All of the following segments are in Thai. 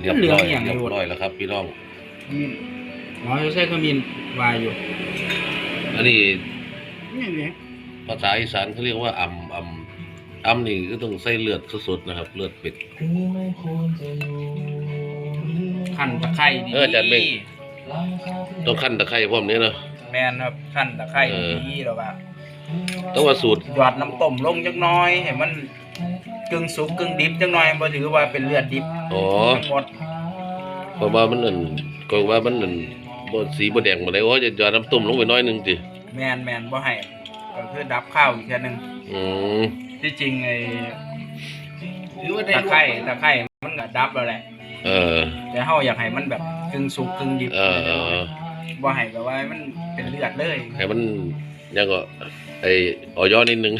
เรียบเหลือร้งอยอย่างเรียบเดียวร้อยแล้วครับพี่น้องอืมอ๋อใช้ขมิ้นวายอยู่อันนี้นี่เลยภาษาอีสานเขาเรียกว่าอ่ำอ่ำอ่ำนี่ก็ต้องใส่เลือดสดๆนะครับ เลือดเป็ดขั้นตะไคร้ดีเอออาจารย์เบ่งต้องขั้นตะไคร้พร้อมนี้เนาะแมนครับขั้นตะไคร้เออดีแล้วว่าต้องว่าสูตรหยอดน้ำต้มลงจักหน้อยให้มัน กึ่งสุกกึ่งดิบจักหน่อยบ่ถือว่าเป็นเลือดดิบอ๋อทั้งหมดเพราะว่ามันนั่นก็ว่ามันนั่นบ่สีบ่แดงบ่ได้โอ้ยจะหยอดน้ำต้มลงไปหน้อยหนึงติแมนแมนบ่ให้ก็คือดับข้าวอีกแค่นึงอืมที่จริงไอ้ตะไคร้ตะไคร้มันก็ดับแล้วแหละ เออ แต่เฮาอยากให้มันแบบกึ่งสุกกึ่งดิบเออเออเออบ่ให้แบบว่ามันเป็นเลือดเลย ให้มันยังก็ ไอ้ออยอนิดนึง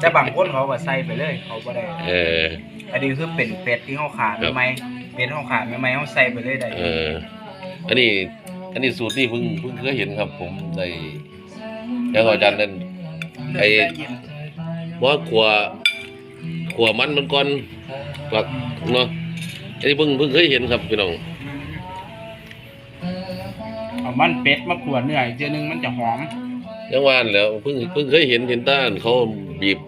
แต่บางคนเขาก็ใส่ไปเลย เขาบ่ได้ เออ อันนี้คือเป็นเป็ดที่เฮาขาดครับใหม่ๆเป็ดเฮาขาดใหม่ๆเฮาใส่ไปเลยได้เออ อันนี้ อันนี้สูตรนี่เพิ่งเพิ่งเคยเห็นครับ ผมในยังก็อาจารย์นั่นไอ้ว่าขัวขัวมันมันก่อนฝักเนาะอันนี้เพิ่งเพิ่งเคยเห็นครับพี่น้องเอามันเป็ดมาขวดเนื้ออีกเทื่อนึงมันจะหอม ยังว่านแหล้วเพิ่งเพิ่งเคยเห็นเห็นต้านเขาบีบ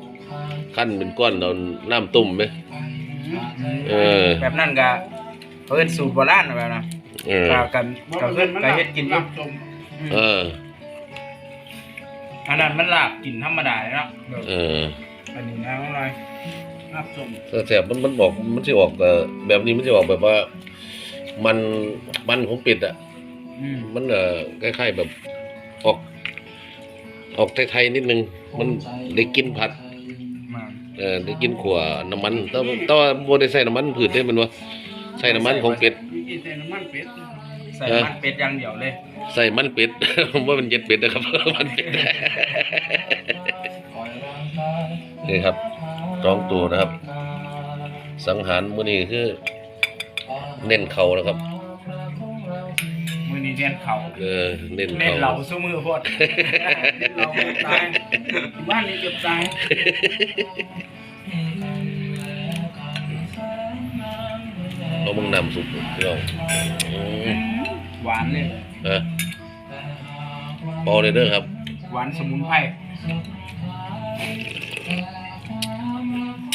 ขั้นเป็นก้อนเอาน้ำต้มไหมเออแบบนั้นก็เพิ่นสูตรโบราณแบบนั้นเออก็กันก็เพิ่นก็เฮ็ดกินอยู่เอออันนั้นมันลาบกินธรรมดาเลยเนาะเอออันนี้นะอะไรลาบส้มแต่แสบมันมันบอกมันจะออกเอ่อแบบนี้มันจะออกแบบว่า มันมันของเป็ดอะอืมมันเอ่อคล้ายๆแบบออก ออกไทยๆนิดนึง มันได้กินผัดมาเออได้กินขัวน้ำมันแต่ว่าแต่ว่าบ่ได้ใส่น้ำมันผืดได้มันวะใส่น้ำมันของเป็ด ใส่น้ำมันเป็ดใส่เออมันเป็ดอย่างเดียวเลย ใส่มันเป็ด ผมว่ามันเย็ดเป็ดนะครับ มันเป็ดนี่ครับสองตัวนะครับ สังหารมื้อนี้คือ เน้นเข่านะครับมื้อ นี้เรียนเขาเออเน้นเล่นเข่าเขาสู้มือโพดเล่นเหล่ามือตายบ้านนี้เกือบตาย เรามึงนำสุกพี่น้องอืมหวานเลย เออเบาเลยเด้อครับ หวานสมุนไพร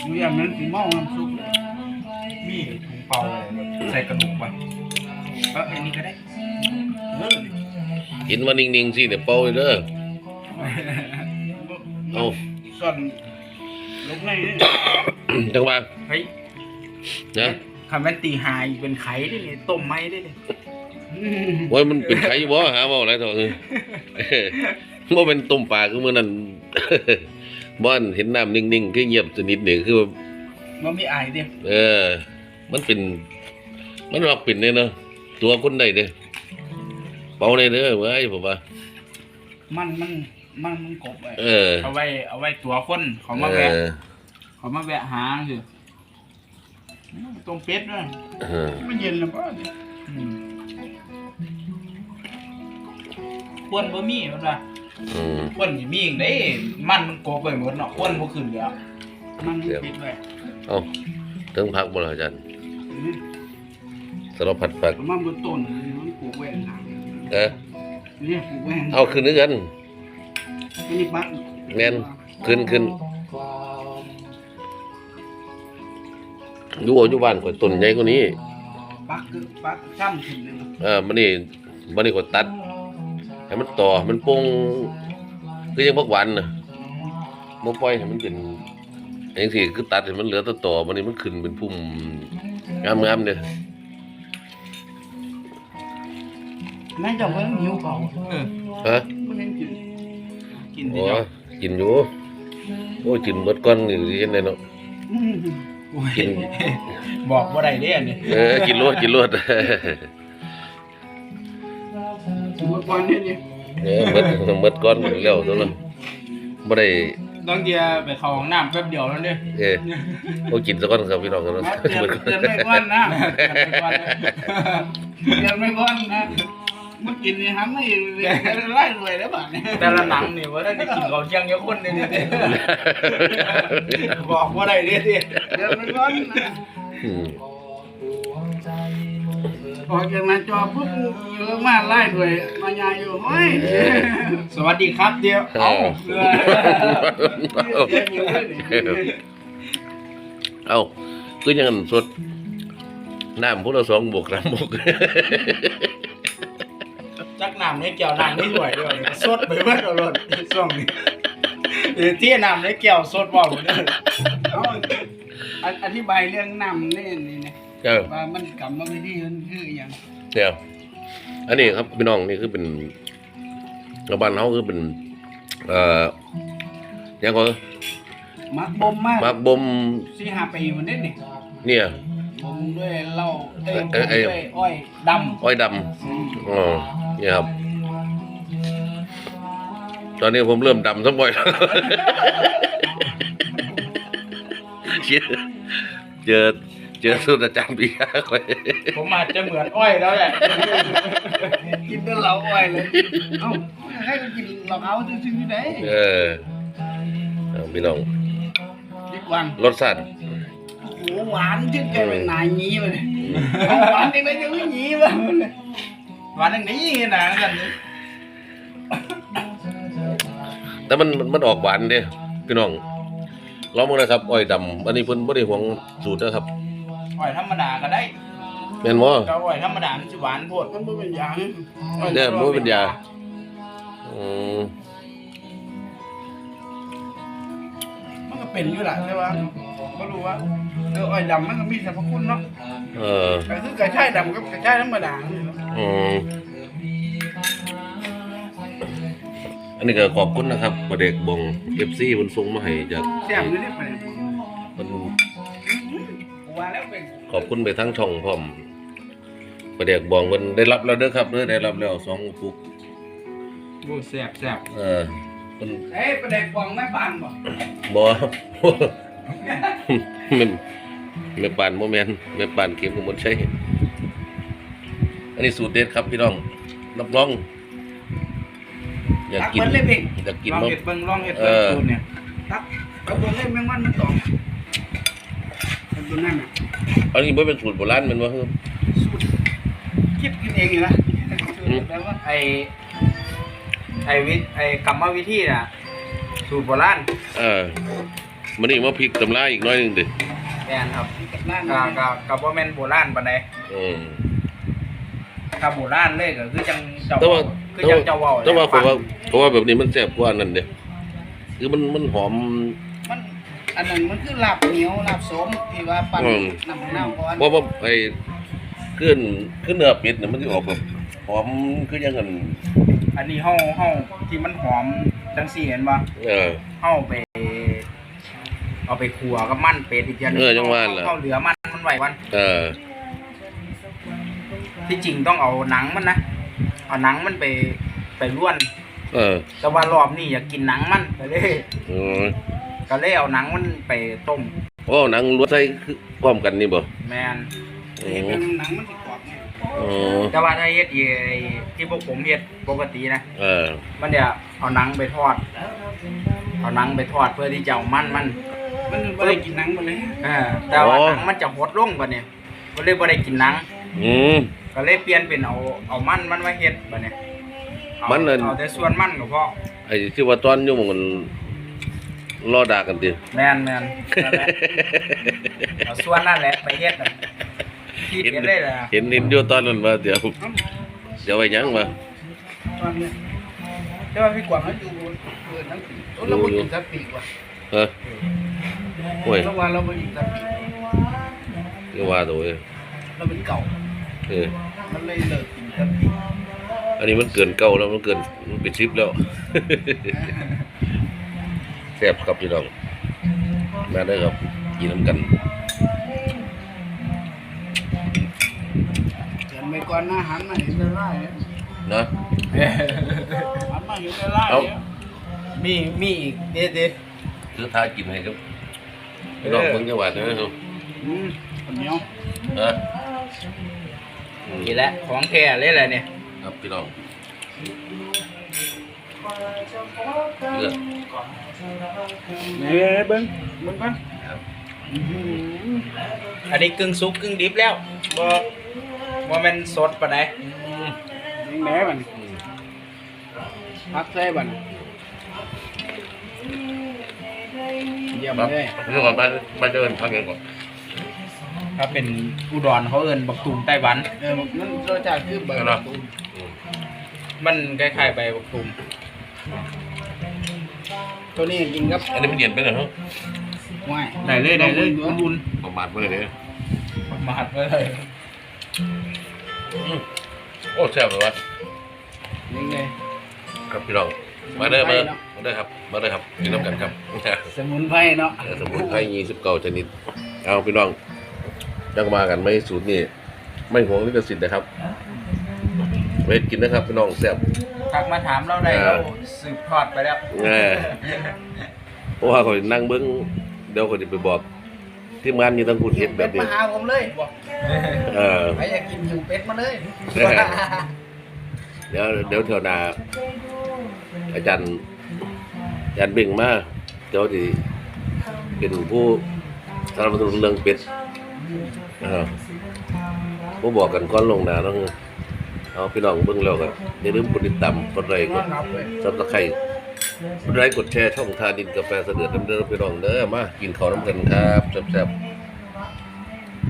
ดูอย่างนั้นสีเมาน้ำซุปมีถุงเปล่าเลยใส่กระดูกไปะเออไอ้นี่ก็ได้เออกินมานิ่งๆสิเดี๋ยวเป่าเลยเด้อเอาส่วนลูกในนี่จังหวะเฮ้ยนะคำว่าตีหายเป็นไข่ได้เลยต้มไม้ได้เลยโอ้ยมันเป็นไข่บ่หาเว้าอะไรเถอะเออบ่เป็นต้มปลาคือมื้อนั้นบ่อันเห็นน้ำนิ่งๆคือเงียบสนิทนี่คือมันมีไอายเดียวเออ มันเป็น มันว่าเป็นเนี่ยเนาะ ตัวคนใดเด้อเป่าเลยเด้อเว้ยผมว่า มันมันมันมันกบไว้เออเอาไว้เอาไว้ตัวคนเขามาเอแวะอเขามาแวะหาสิตรงเป็ดด้วยเออมันเย็นแล้วป่ะเนี่ยควนบ่มีมันว่าอืมควนสิมีอย่างไดมันมันกบไปหมดเนาะควนบ่ขึ้นเดี๋ยวมันปิดไว้ เอ้าถึงพักบ่ล่ะอาจารย์ สารพัดผักมันบนต้นมันปลูกไว้ข้างหลังเออนี่ปลูกไว้ข้างหลังเอาขึ้นนึกกันอันนี้ปักแม่นขึ้นขึ้นอยู่เอาอยู่บ้านข่อยต้นใหญ่กว่านี้ปักคือปักซ้ำขึ้นเลยเนาะเออมันนี่มันนี่ข่อยตัดให้มันต่อให้มันโป่งคือยังบักหวานน่ะบ่ปล่อยให้มันเป็นจังซี่คือตัดให้มันเหลือแต่ต่อมันนี่มันขึ้นเป็นพุ่มงามๆเด้อ แม่เจ้าเพิ่นหิวเขาเออฮะบ่เห็นกินกินที่โอ้เจ้ากินอยู่โอ้ยกินเบิดก่อนนี่สิเฮ็ดได้เนาะโอ้ยกิน บอกบ่ได้เด้อันนี้เออกินรวดกินรวดกินบ่ก่อนเด้นี่เออเบิดเบิดก่อนแล้วตัวนั้นบ่ได้ต้องเดียไปเข้าห้องน้ำแป๊บเดียวแล้วเด้เออโอ้กินซะก่อนครับพี่น้องครับเตือนเตือนไม่ก่อนนะเตือนไม่ก่อนนะ เมื่อกินนี่ฮันไม่ไล่รวยแล้วบ้านี่แต่ละหนังนี่ว่าได้กินเขาเชียงเยอะคนนี่นี่บอกว่าได้เด้เตือนไม่ก่อนนะอืมออกจากหน้าจอปุ๊บเยอะมากไล่ด้วยมายาอยู่เฮ้ยสวัสดีครับเดียวเอ้าเอ้าคือยังนั้นสดน้ำพวกเราสองบวกน้ำบวก จักน้ำในแก้วน้ำในถ้วยด้วยสดไปเบิดเอารถช่วงนี้เออที่น้ำในแก้วสดบ่หมดเลยเอาออธิบายเรื่องน้ำนี่นี่นะเออว่ามันกรรมวิธีมันคืออหย่างเดี๋ยวอันนี้ครับพี่น้องนี่คือเป็นระบานเขาคือเป็นเอ่อยังก็มักบ่มมากมักบ่มสี่ห้าปีมันนี่นี่เนี่ยบ่มด้วยเหล้าเอ้ยเอ้ยเอ้ยบ่มด้วยอ้อยดอ้อยดำอืมำอ๋อเนี่ยครับ ตอนนี้ผมเริ่มดำสักบ่อยแล้วเจอเจอเจอสุดอาจารย์ปียาคอยผมอาจจะเหมือนอ้อยแล้วแหละ กินแต่เหล้าอ้อยเลยเอ้าให้ก็กินเหล้าเอาจริงๆอยู่ไหนเออเอาพี่น้องดีกว่ารสชาติโอ้โหหวานจนแกเป็นนายงี้มาเลยเอาหวานจริงเลยจะไม่งี้มาเลย วันนึงนี้นะกันนี้แต่มันมันมันออกหวานเด้พี่น้องลองมาเลยครับอ้อยดำอันนี้เพิ่นบ่ได้หวงสูตรนะครับอ้อยธรรมดาก็ได้แม่นบ่ก็อ้อยธรรมดามันจะหวานโพดมันบ่เป็นยางเนี่ยบ่เป็นยาอืมมันก็เป็นอยู่แหละแต่ว่าไม่รู้ว่าเอออ้อยดำมันก็มีสรรพคุณเนาะเออก็คือกระชายดำกับกระชายธรรมดาเนี่ยเนาะ อืมอันนี้ก็ขอบคุณนะครับประเด็กบง FC เพิ่นส่งมาให้จากแซ่บอยู่นี่ไปเพิ่นว่าแล้วเป็นขอบคุณไปทั้งช่องพร้อมประเด็กบองเพิ่นได้รับแล้วเด้อครับเด้อได้รับแล้วสองปุกโอ้แซ่บแซ่บเออเพิ่นเอ้ยประเด็กฟองแม่ปานบ่บ่แม่แม่ปานบ่แม่นแม่ปานเก็บหมดใช้ อันนี้สูตรเด็ดครับพี่น้องรับรองอยากตักกินมันเลยเพ่งอยากกินลองเนาะเห็ดเบิ่งลองเห็ดเอเบิ่งอตูนเนี่ยตักกระบวนเลยแมงวันมันตองมันตัวนั่นน่ะอันนี้บ่เป็นสูตรโบราณแม่นบ่ครับสูตรคิดกินเองอยู่นะอืมแปลว่าไอไอวิไอกรรมวิธีน่ะ สูตรโบราณเออมันนี่มาพริกตำราอีกหน้อยหนึงดิแม่นครับกับนั่นกะกะกะบ่แม่นโบราณปานใดอืม กะโบราณเลยก็คือจังเจ้าแต่ว่าคือจังเจ้าเว้าแต่ว่าผมว่าเพราะว่าแบบนี้มันแซ่บกว่านั่นเด้คือมันมันหอม มันอันนั้นมันคือลาบเหนียวลาบสมที่ว่าปั่นอืม น้ำมะนาวก่อนเพราะว่าไอ้ขึ้นขึ้นเนื้อเป็ดเนี่ยมันจะออกแบบหอมคือยังกันอันนี้เฮาเฮาที่มันหอมจังซี่เห็นบ่เออ เฮาไป เอาไปคั่วกับมันเป็ดอีกอย่างหนึเออจังว่าล่ะ เฮาเหลือมันมันไว้วันเออ ที่จริงต้องเอาหนังมันนะเอาหนังมันไปไปล้วน เออแต่ว่ารอบนี้อยากกินหนังมันก็เลยอืมก็เลยเอาหนังมันไปต้ม โอ้หนังลวดใส่คือพร้อมกันนี่บ่แมนโอ้เห็นเป็นหนังมันสิกรอบไงโอ้แต่ว่าถ้าเฮ็ดอีไอ้ที่พวกผมเฮ็ดปกตินะเออมันเดี๋ยวเอาหนังไปทอดเอาหนังไปทอดเพื่อที่จะเอามันมันมันบ่ได้กินหนังมันเลยเออแต่ว่าหนังมันจะหดลงบัดเนี่ยก็เลยบ่ได้กินหนัง อืม ก็เลยเปลี่ยนเป็นเอาเอามันมันมาเฮ็ดบัดเนี่ยเอามันน่ะเอาแต่ส่วนมันก็พอไอ้ที่ว่าตอนอยู่หมันรอด่ากันติ แม่นแม่นนั่นแหละเอาส่วนนั่นแหละไปเฮ็ดน่ะที่เห็นเฮ็ดเลยล่ะเห็นเห็นอยู่ตอนนั้นว่าเดี๋ยวเดี๋ยวไว้หยังมาตอนเนี้ยแต่ว่าพี่กวางเขาอยู่เปิดหนังสือโอ้เราบ่กินสักปีกว่าเออโอ้ยเราว่าเราบ่กินสักปีคือว่าตัวเองเราเป็นเก่า เออ มันเลยเลิกกินสักปีอันนี้มันเกินเก่าแล้วมันเกินมันเป็นชิปแล้วแซ่บครับพี่น้องมาได้อครับกินน้ำกันเกินไปก่อนนะหันมาเห็นได้ไล่เนี่ยนะหันมาเห็นได้ไล่เอ้าเนี่ยมีมีอีกเด็ดเด็ดคือทากินให้ครับพี่น้องเออเบิ่งจังหวัดนะครับอืมคนเหนียวนะอืม นี่แหละของแท้เลยแหละเนี่ยครับพี่น้องเลือดเนี่ยเบิ้งเบิ้งก่อนครับอื้อหืออันนี้กึ่งสุกกึ่งดิบแล้วบ่ว่ามันสดปะไหนยังแหนมันพักใส่บันเยี่ยมครับเลยเรื่องก่อนมามาเดินพักกันก่อน ถ้าเป็นอุดรเขาเอิ้นบักตูมไต้หวัน เออมันรสชาติคือเบอร์อืมมันคล้ายๆใบบักตูมตัวนี้กินกับอันนี้มันเย็นไปหน่อยเนาะว่ายได้เลยได้เลยอุ่นประมาทไปเลยเนี่ยๆมาหัดไปเลยโอ้แซ่บเลยวะยังไง ครับพี่น้องมาเด้อมามาเด้อครับมาเด้อครับกินน้ำกันครับ สมุนไพรเนาะเออสมุนไพรยี่สิบเก้าชนิด เอาพี่น้อง จังมากันไม่สูตรนี่ไม่ห่วงลิขสิทธิ์นะครับเวทกินนะครับพี่น้องแซ่บทักมาถามเราได้เออเราสืบทอดไปแล้วแน่เพราะว่าเขานั่งเบิ้งเดี๋ยวเขาจะไปบอกทีมงานมีตั้งคุณเห็ดแบเป็ดบนี้ มาหาผมเลยบอกเออ ใครอยากกินหมูเป็ดมาเลยเดี๋ยวเดี๋ยวเที่ยวหนาอาจารย์อาจารย์เบ่งมาเดี๋ยวที่เป็นผู้สนับสนุนเรื่องเป็ด เออผู้บอกกันก่อนลงหนาต้องเอาพี่น้องเบิ่งแล้วก็อย่าลืมกดติดตามกดไลค์กดซับสไครต์กดไลค์กดแชร์ช่องทานินกาแฟเสด็จดำเนินพี่น้องเด้อมากินข้าวน้ำกันครับแซ่บๆ